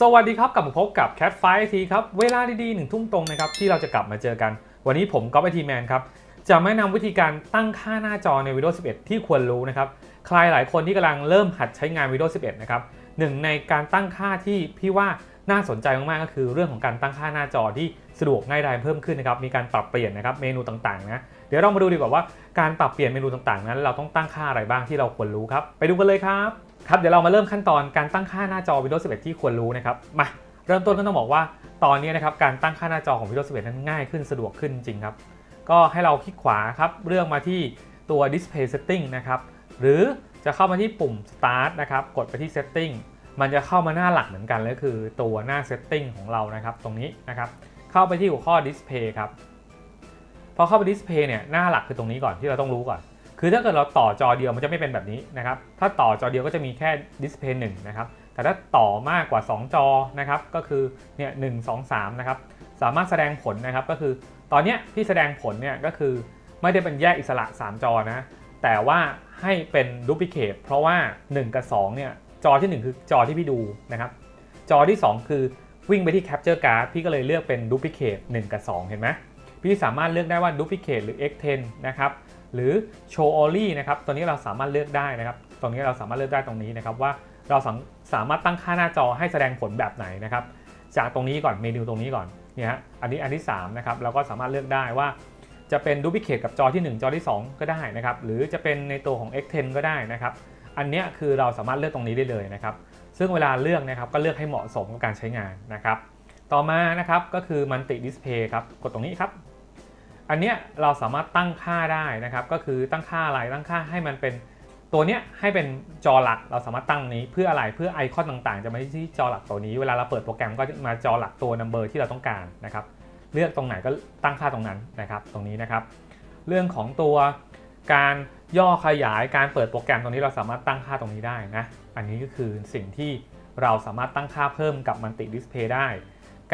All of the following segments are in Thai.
สวัสดีครับกลับมาพบกับ Cat 5ทีครับ เวลาดีๆหนึ่งทุ่มตรงนะครับ ที่เราจะกลับมาเจอกัน วันนี้ผมก๊อฟไอทีแมนครับ จะมาแนะนำวิธีการตั้งค่าหน้าจอใน Windows 11 ที่ควรรู้นะครับ ใครหลายคนที่กำลังเริ่มหัดใช้งาน Windows 11 นะครับหนึ่งในการตั้งค่าที่พี่ว่าน่าสนใจมากๆก็คือเรื่องของการตั้งค่าหน้าจอที่สะดวกง่ายดายเพิ่มขึ้นนะครับมีการปรับเปลี่ยนนะครับเมนูต่างๆนะเดี๋ยวเรามาดูดีกว่าว่าการปรับเปลี่ยนเมนูต่างๆ นั้น เราต้องตั้งค่าอะไรบ้างที่เราควรรู้ครับไปดูกันเลยครับ ครับเดี๋ยวเรามาเริ่มขั้นตอนการตั้งค่าหน้าจอ Windows 11 ที่ควรรู้นะครับมาเริ่มต้นก็ต้องบอกว่าตอนนี้นะครับการตั้งค่าหน้าจอของ Windows 11 นั้นง่ายขึ้นสะดวกขึ้นจริงครับ ก็ให้เราคลิกขวาครับเลือกมาที่ตัว Display Setting นะครับหรือจะเข้ามาที่ปุ่ม Start นะครับกดไปที่ Setting มันจะเข้ามาหน้าหลักเหมือนกันเลยคือตัวหน้า Setting ของเรานะครับตรงนี้นะครับเข้าไปที่หัวข้อ Display ครับพอเข้าไป Display เนี่ยหน้าหลักคือตรงนี้ก่อนที่เราต้องรู้ก่อน คือถ้าเกิดเราต่อจอเดียวมันจะไม่เป็นแบบนี้นะครับ ถ้าต่อจอเดียวก็จะมีแค่ Display 1นะครับ แต่ถ้าต่อมากกว่า 2 จอนะครับ ก็คือเนี่ยหนึ่งสองสามนะครับ สามารถแสดงผลนะครับ ก็คือตอนนี้ที่แสดงผลเนี่ยก็คือไม่ได้เป็นแยกอิสระ 3 จอนะ แต่ว่าให้เป็นดูพิเคทเพราะว่า 1 กับ2เนี่ยจอที่ 1 คือจอที่พี่ดูนะครับ จอที่ 2 คือวิ่งไปที่ Capture Card พี่ก็เลยเลือกเป็นดูพิเคท1กับ 2 เห็นไหมพี่สามารถเลือกได้ว่าดูพิเคทหรือ X10 นะครับ หรือ Show Only นะครับตัวนี้เราสามารถเลือกได้นะครับตรงนี้เราสามารถเลือกได้ตรงนี้นะครับว่าเราสามารถตั้งค่าหน้าจอให้แสดงผลแบบไหนนะครับจากตรงนี้ก่อนเมนูตรงนี้ก่อนเนี่ยฮะอันนี้อันที่3นะครับเราก็สามารถเลือกได้ว่าจะเป็นดูพิเคทกับจอที่ 1 จอที่ 2 ก็ได้นะครับหรือจะเป็นในตัวของ X10 ก็ได้นะครับอันนี้คือเราสามารถเลือกตรงนี้ได้เลยนะครับซึ่งเวลาเลือกนะครับก็เลือกให้เหมาะสมกับการใช้งานนะครับต่อมานะครับก็คือมันติดิสเพย์ครับกดตรงนี้ครับ อันเนี้ยเราสามารถตั้งค่าได้นะครับ ก็คือตั้งค่าอะไรตั้งค่าให้มันเป็นตัวเนี้ยให้เป็นจอหลักเราสามารถตั้งนี้เพื่ออะไรเพื่อไอคอนต่างๆ จะมาที่จอหลักตัวนี้เวลาเราเปิดโปรแกรมก็มาจอหลักตัวนัมเบอร์ที่เราต้องการนะครับเลือกตรงไหนก็ตั้งค่าตรงนั้นนะครับ ตรงนี้นะครับ เรื่องของตัวการย่อขยายการเปิดโปรแกรมตรงนี้เราสามารถตั้งค่าตรงนี้ได้นะอันนี้ก็คือสิ่งที่เราสามารถตั้งค่าเพิ่มกับมันติดิสเพย์ได้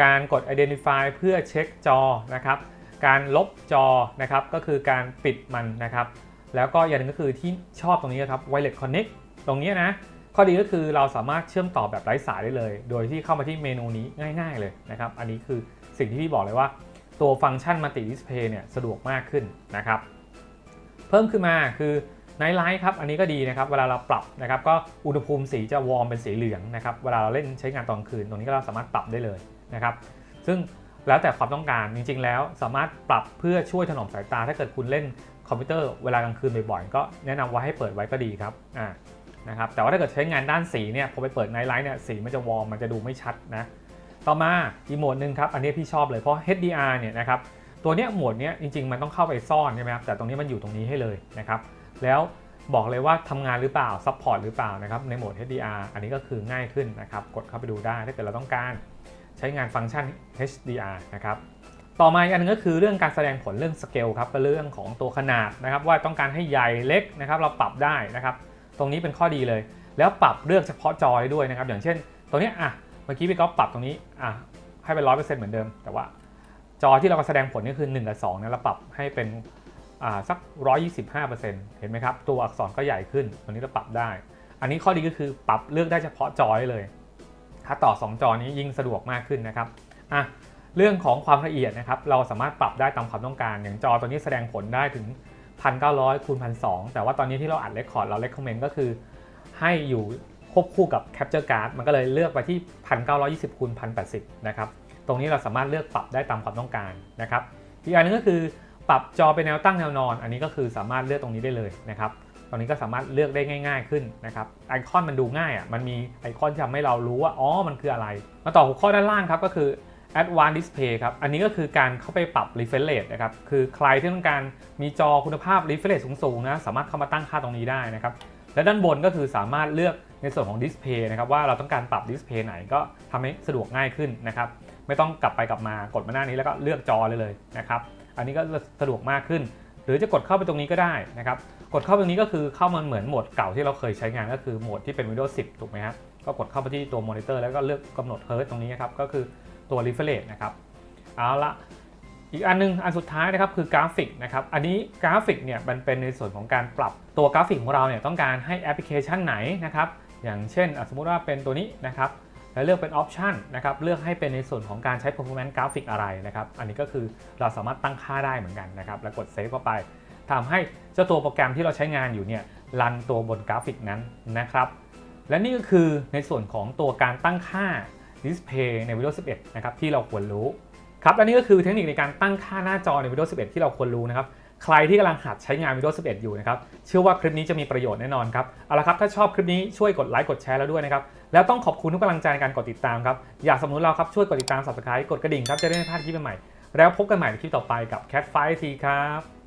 การกด identify เพื่อเช็คจอนะครับ การลบจอนะครับก็คือการปิดมันนะครับ แล้วก็อย่างหนึงก็คือที่ชอบตรงนี้นะครับ Wireless Connect ตรงนี้นะ ข้อดีก็คือเราสามารถเชื่อมต่อแบบไร้สายได้เลย โดยที่เข้ามาที่เมนูนี้ง่ายๆเลยนะครับ อันนี้คือสิ่งที่พี่บอกเลยว่า ตัวฟังก์ชัน Multi Display เนี่ยสะดวกมากขึ้นนะครับ เพิ่มขึ้นมาคือ Night Light ครับ อันนี้ก็ดีนะครับ เวลาเราปรับนะครับ ก็อุณหภูมิสีจะวอร์มเป็นสีเหลืองนะครับ เวลาเราเล่นใช้งานตอนคืน ตรงนี้ก็เราสามารถปรับได้เลยนะครับ ซึ่ง แล้วแต่ความต้องการจริง ๆ แล้วสามารถปรับเพื่อช่วยถนอมสายตา ถ้าเกิดคุณเล่นคอมพิวเตอร์เวลากลางคืนบ่อยๆก็แนะนำว่าให้เปิดไว้ก็ดีครับอ่านะครับแต่ว่าถ้าเกิดใช้งานด้านสีเนี่ยพอไปเปิดไนท์ไลท์เนี่ยสีมันจะวอร์มมันจะดูไม่ชัดนะต่อมาอีโหมดหนึ่งครับอันนี้พี่ชอบเลยเพราะ HDR เนี่ยนะครับตัวเนี้ยโหมดเนี้ยจริง ๆ มันต้องเข้าไปซ่อนใช่ไหมครับแต่ตรงนี้มันอยู่ตรงนี้ให้เลยนะครับแล้วบอกเลยว่าทำงานหรือเปล่าซัพพอร์ตหรือเปล่านะครับในโหมด HDR อันนี้ก็คือง่ายขึ้นนะครับกดเข้าไปดูได้ถ้าเกิดเราต้องการ ใช้งานฟังก์ชัน HDR นะครับต่อมาอีกอันนึงก็คือเรื่องการแสดงผลเรื่องสเกลครับเป็นเรื่องของตัวขนาดนะครับ ว่าต้องการให้ใหญ่เล็กนะครับ เราปรับได้นะครับ ตรงนี้เป็นข้อดีเลย แล้วปรับเลือกเฉพาะจอได้ด้วยนะครับ อย่างเช่นตรงนี้อะเมื่อกี้พี่ก๊อฟปรับตรงนี้อะให้เป็นร้อยเปอร์เซ็นต์เหมือนเดิม แต่ว่าจอที่เราแสดงผลนี่คือ 1 กับ2นะเราปรับให้เป็นอ่าสัก 125%เห็นไหมครับ ตัวอักษรก็ใหญ่ขึ้นตรงนี้เราปรับได้ อันนี้ข้อดีก็คือปรับเลือกได้เฉพาะจอได้เลย ถ้าต่อ 2 จอนี้ยิ่งสะดวกมากขึ้นนะครับอะเรื่องของความละเอียดนะครับเราสามารถปรับได้ตามความต้องการ อย่างจอตัวนี้แสดงผลได้ถึง 1,900คูณ1,200 แต่ว่าตอนนี้ที่เราอัดเรคคอร์ดเราเลคคอมเมนต์ก็คือ ให้อยู่ควบคู่กับ Capture Card มันก็เลยเลือกไปที่ 1,920คูณ1,080นะครับตรงนี้เราสามารถเลือกปรับได้ตามความต้องการนะครับอีกอันนึงก็คือปรับจอเป็นแนวตั้งแนวนอน อันนี้ก็คือสามารถเลือกตรงนี้ได้เลยนะครับ ตรงนี้ก็สามารถเลือกได้ง่าย ๆขึ้นนะครับไอคอนมันดูง่ายอะมันมีไอคอนที่ทำให้เรารู้ว่าอ๋อมันคืออะไร มาต่อหัวข้อด้านล่างครับก็คือ Advanced Display ครับ อันนี้ก็คือการเข้าไปปรับ refresh rate นะครับ คือใครที่ต้องการมีจอคุณภาพ refresh rate สูงๆนะ สามารถเข้ามาตั้งค่าตรงนี้ได้นะครับ และด้านบนก็คือสามารถเลือกในส่วนของ display นะครับ ว่าเราต้องการปรับ display ไหนก็ทำให้สะดวกง่ายขึ้นนะครับ ไม่ต้องกลับไปกลับมากดมาหน้านี้แล้วก็เลือกจอเลยเลยนะครับ อันนี้ก็สะดวกมากขึ้น หรือจะกดเข้าไปตรงนี้ก็ได้นะครับ กดเข้าไปตรงนี้ก็คือเข้ามาเหมือนโหมดเก่าที่เราเคยใช้งานก็คือโหมดที่เป็น Windows 10 ถูกไหมครับก็กดเข้าไปที่ตัวมอนิเตอร์แล้วก็เลือกกำหนดเฮิร์ตตรงนี้นะครับก็คือตัว refresh นะครับเอาละอีกอันนึงอันสุดท้ายนะครับคือกราฟิกนะครับอันนี้กราฟิกเนี่ยมันเป็นในส่วนของการปรับตัวกราฟิกของเราเนี่ยต้องการให้แอปพลิเคชันไหนนะครับอย่างเช่นสมมุติว่าเป็นตัวนี้นะครับ และเลือกเป็นออปชันนะครับเลือกให้เป็นในส่วนของการใช้ performance กราฟิกอะไรนะครับอันนี้ก็คือเราสามารถตั้งค่าได้เหมือนกันนะครับแล้วกดเซฟเข้าไปทำให้เจ้าตัวโปรแกรมที่เราใช้งานอยู่เนี่ยรันตัวบนกราฟิกนั้นนะครับและนี่ก็คือในส่วนของตัวการตั้งค่า Display ใน Windows 11 นะครับที่เราควรรู้ครับและนี่ก็คือเทคนิคในการตั้งค่าหน้าจอใน Windows 11 ที่เราควรรู้นะครับ ใครที่กำลังหัดใช้งาน Windows 11 อยู่นะครับ เชื่อว่าคลิปนี้จะมีประโยชน์แน่นอนครับ เอาละครับ ถ้าชอบคลิปนี้ช่วยกดไลค์ กดแชร์แล้วด้วยนะครับ แล้วต้องขอบคุณทุกกำลังใจในการกดติดตามครับ อยากสนับสนุนเราครับ ช่วยกดติดตาม subscribe กดกระดิ่งครับ จะได้ไม่พลาดคลิปใหม่ๆแล้วพบกันใหม่ในคลิปต่อไปกับ Cat 5ทีครับ